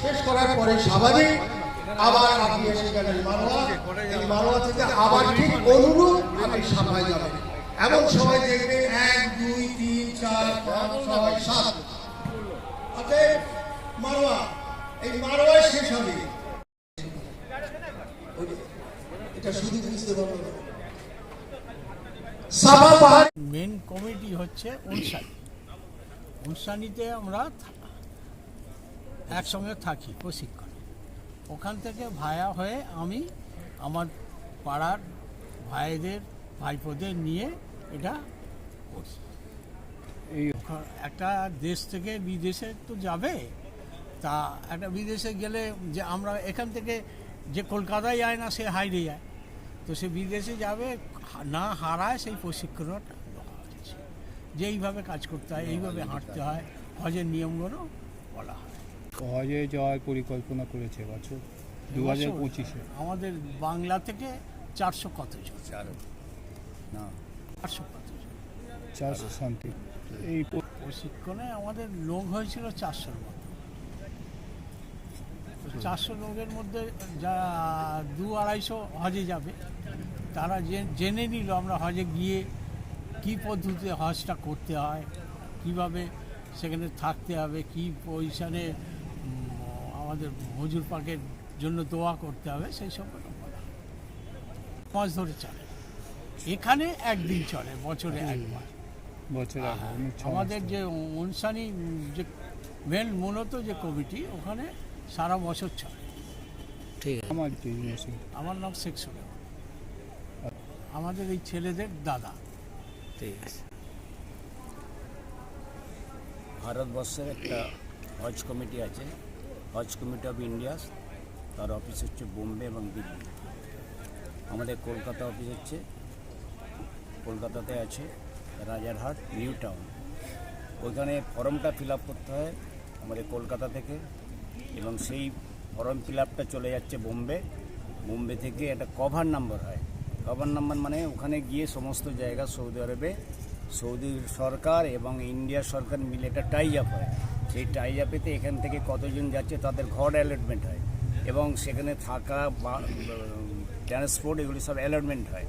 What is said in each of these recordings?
শেষ করার পরে স্বাভাবিক আবার আপনি এসে গেলেন মারোয়া এই মারোয়া থেকে আবার ঠিক অনুরূপ আপনি সামনে যাবেন। এমন সময় দেখবেন এক, দুই, তিন, চার, পাঁচ, ছয়, সাত। অতএব মারোয়া এই মারোয়ায় শেষ হবে। এটা শুধু বুঝতে পারব না। সাবা মেন কমিটি হচ্ছে উনসানি উনসানিতে আমরা থা- একসঙ্গে থাকি প্রশিক্ষণে। ওখান থেকে ভায়া হয়ে আমি আমার পাড়ার ভাইদের, ভাইপোদের নিয়ে এটা করি। এই একটা দেশ থেকে বিদেশে তো যাবে, তা একটা বিদেশে গেলে যে আমরা এখান থেকে যে কলকাতায় যায় না, সে হাইরে যায়। তো সে বিদেশে যাবে, না হারায় সেই প্রশিক্ষণটা যে এইভাবে কাজ করতে হয়, এইভাবে হাঁটতে হয়, হজের নিয়মগুলো বলা হয়। হজে যাওয়ার পরিকল্পনা করেছে বছর দু হাজার পঁচিশে। আমাদের বাংলা থেকে চারশো কত না চারশো কত চারশো শান্তি এই প্রশিক্ষণে আমাদের লোক হয়েছিল চারশোর মতো। চারশো লোকের মধ্যে যা দু আড়াইশো হজে যাবে। তারা জেনে নিল আমরা হজে গিয়ে কি পদ্ধতিতে হজটা করতে হয় কীভাবে সেখানে থাকতে হবে কি পজিশনে আমাদের মজুর পাকের জন্য দোয়া করতে হবে সেই সব বলা। মাস ধরে চলে। এখানে একদিন চলে বছরে একবার। বছর মানে আমাদের যে অনুসানী যে মেন মূলত যে কমিটি ওখানে সারা বছর চলে। ঠিক বিজনেসে আমার নাম শেখ সুলেমান। আমাদের এই ছেলেদের দাদা। ঠিক আছে। ভারতবর্ষের একটা হজ কমিটি আছে। হজ কমিটি অফ ইন্ডিয়া তার অফিস হচ্ছে বোম্বে এবং দিল্লি। আমাদের কলকাতা অফিস হচ্ছে, কলকাতাতে আছে রাজারহাট, নিউ টাউন। ওইখানে ফর্মটা ফিল করতে হয় আমাদের কলকাতা থেকে এবং সেই ফর্ম ফিল চলে যাচ্ছে বোম্বে। বোম্বে থেকে একটা কভার নাম্বার হয়। কভার নাম্বার মানে ওখানে গিয়ে সমস্ত জায়গা সৌদি আরবে সৌদি সরকার এবং ইন্ডিয়া সরকার মিলে একটা টাই আপ হয়। সেই টাই আপেতে এখান থেকে কতজন যাচ্ছে তাদের ঘর অ্যালটমেন্ট হয়। এবং সেখানে থাকা বা ট্রান্সপোর্ট এগুলি সব অ্যালটমেন্ট হয়।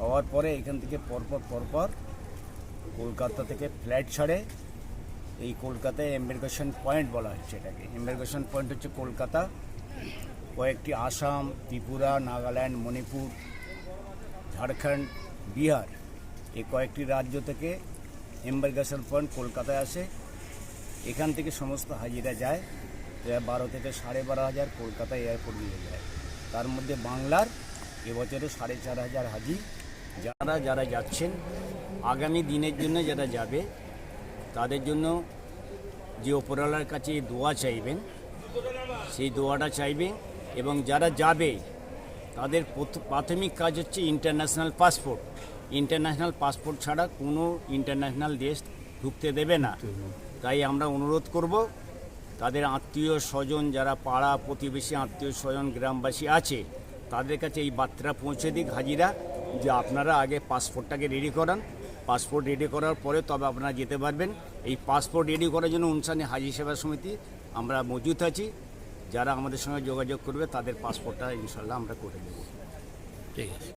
হওয়ার পরে এখান থেকে পরপর পরপর কলকাতা থেকে ফ্লাইট ছাড়ে। এই কলকাতায় এম্বার্কেশন পয়েন্ট বলা হচ্ছে এটাকে এম্বার্কেশন পয়েন্ট হচ্ছে কলকাতা, কয়েকটি আসাম, ত্রিপুরা, নাগাল্যান্ড, মণিপুর, ঝাড়খণ্ড, বিহার। এই কয়েকটি রাজ্য থেকে এম্বার্কেশন পয়েন্ট কলকাতায় আসে। এখান থেকে সমস্ত হাজিরা যায়, প্রায় বারো থেকে সাড়ে বারো হাজার কলকাতা এয়ারপোর্ট নিয়ে যায়। তার মধ্যে বাংলার এবছরে সাড়ে চার হাজার হাজি যারা যারা যাচ্ছেন, আগামী দিনের জন্য যারা যাবে, তাদের জন্য যে ওপরওয়ালার কাছে দোয়া চাইবেন, সেই দোয়াটা চাইবেন এবং যারা যাবে, তাদের প্রথ- প্রাথমিক কাজ হচ্ছে ইন্টারন্যাশনাল পাসপোর্ট। ইন্টারন্যাশনাল পাসপোর্ট ছাড়া কোনো ইন্টারন্যাশনাল দেশ ঢুকতে দেবে না। তাই আমরা অনুরোধ করব, তাদের আত্মীয় স্বজন যারা পাড়া প্রতিবেশী, আত্মীয় স্বজন, গ্রামবাসী আছে, তাদের কাছে এই বার্তা পৌঁছে দিক হাজিরা যে আপনারা আগে পাসপোর্টটাকে রেডি করান। পাসপোর্ট রেডি করার পরে তবে আপনারা যেতে পারবেন। এই পাসপোর্ট রেডি করার জন্য অনুষ্ঠানে হাজি সেবা সমিতি আমরা মজুত আছি। যারা আমাদের সঙ্গে যোগাযোগ করবে তাদের পাসপোর্টটা ইনশাল্লাহ আমরা করে দেবো। ঠিক আছে।